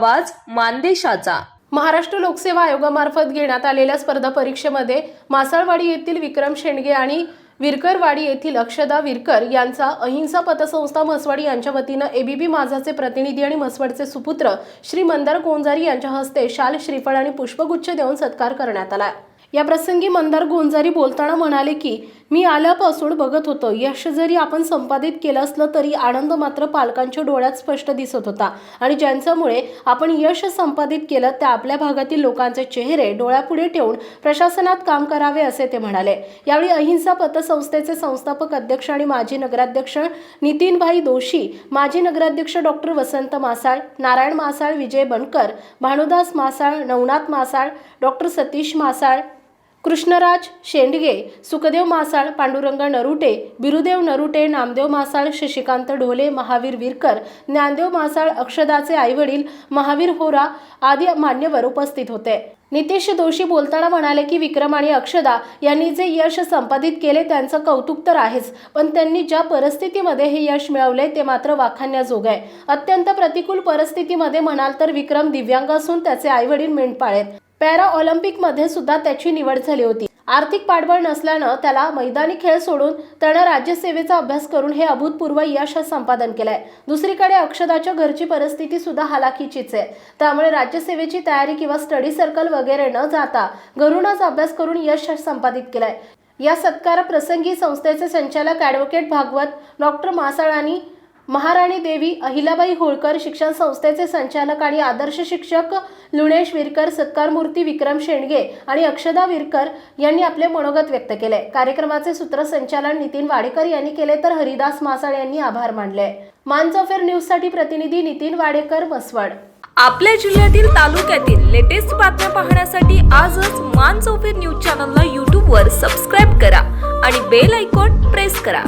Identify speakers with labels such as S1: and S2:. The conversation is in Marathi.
S1: आवाज मानदेशाचा.
S2: महाराष्ट्र लोकसेवा आयोगामार्फत घेण्यात आलेल्या स्पर्धा परीक्षेमध्ये मासाळवाडी येथील विक्रम शेंडगे आणि विरकरवाडी येथील अक्षदा विरकर यांचा अहिंसा पतसंस्था म्हसवाडी यांच्या वतीनं एबीबी माझाचे प्रतिनिधी आणि म्हसवडचे सुपुत्र श्री मंदार कोंजारी यांच्या हस्ते शाल श्रीफळ आणि पुष्पगुच्छ देऊन सत्कार करण्यात आला. या प्रसंगी मंदार गोंजारी बोलताना म्हणाले की मी आल्यापासून बघत होतो. यश जरी आपण संपादित केलं असलं तरी आनंद मात्र पालकांच्या डोळ्यात स्पष्ट दिसत होता. आणि ज्यांच्यामुळे आपण यश संपादित केलं त्या आपल्या भागातील लोकांचे चेहरे डोळ्यापुढे ठेवून प्रशासनात काम करावे असे ते म्हणाले. यावेळी अहिंसा पतसंस्थेचे संस्थापक अध्यक्ष आणि माजी नगराध्यक्ष नितीनभाई दोशी माजी नगराध्यक्ष डॉक्टर वसंत मासाळ नारायण मासाळ विजय बनकर भानुदास मासाळ नवनाथ मासाळ डॉक्टर सतीश मासाळ कृष्णराज शेंडगे सुखदेव मासाळ पांडुरंग नरुटे बिरुदेव नरुटे नामदेव मासाळ शशिकांत ढोले महावीर विरकर ज्ञानदेव मासाळ अक्षदाचे आईवडील महावीर होरा आदी मान्यवर उपस्थित होते. नितेश दोषी बोलताना म्हणाले की विक्रम आणि अक्षदा यांनी जे यश संपादित केले त्यांचं कौतुक तर आहेच पण त्यांनी ज्या परिस्थितीमध्ये हे यश मिळवले ते मात्र वाखाण्याजोग आहे. अत्यंत प्रतिकूल परिस्थितीमध्ये म्हणाल तर विक्रम दिव्यांग असून त्याचे आईवडील मेंढपाळ आहेत. पॅरा ऑलिम्पिकमध्ये सुद्धा त्याची निवड झाली होती. आर्थिक पाठबळ नसल्यानं त्याला मैदानी खेळ सोडून त्यानं राज्यसेवेचा अभ्यास करून हे अभूतपूर्व यश संपादन केलंय. दुसरीकडे अक्षदाच्या घरची परिस्थिती सुद्धा हालाखीचीच आहे. त्यामुळे राज्यसेवेची तयारी किंवा स्टडी सर्कल वगैरे न जाता घरूनच अभ्यास करून यश संपादित केलंय. या सत्कार प्रसंगी संस्थेचे संचालक ॲडव्होकेट भागवत डॉक्टर मासाळानी महाराणी देवी अहिलाबाई होळकर शिक्षण संस्थेचे संचालक आणि आदर्श शिक्षक लुणेश विरकर सत्कारमूर्ती विक्रम शेंडगे आणि अक्षदा विरकर यांनी आपले मनोगत व्यक्त केले. कार्यक्रमाचे सूत्रसंचालन नितीन वाडेकर यांनी केले तर हरिदास मासाळ यांनी आभार मानले. मानचौफेर न्यूजसाठी प्रतिनिधी नितीन वाडेकर मसवड
S1: आपल्या जिल्ह्यातील तालुक्यातील लेटेस्ट बातम्या पाहण्यासाठी आजच मान चौफेर न्यूज चॅनलला यूट्यूबवर सबस्क्राईब करा आणि बेल आयकॉन प्रेस करा.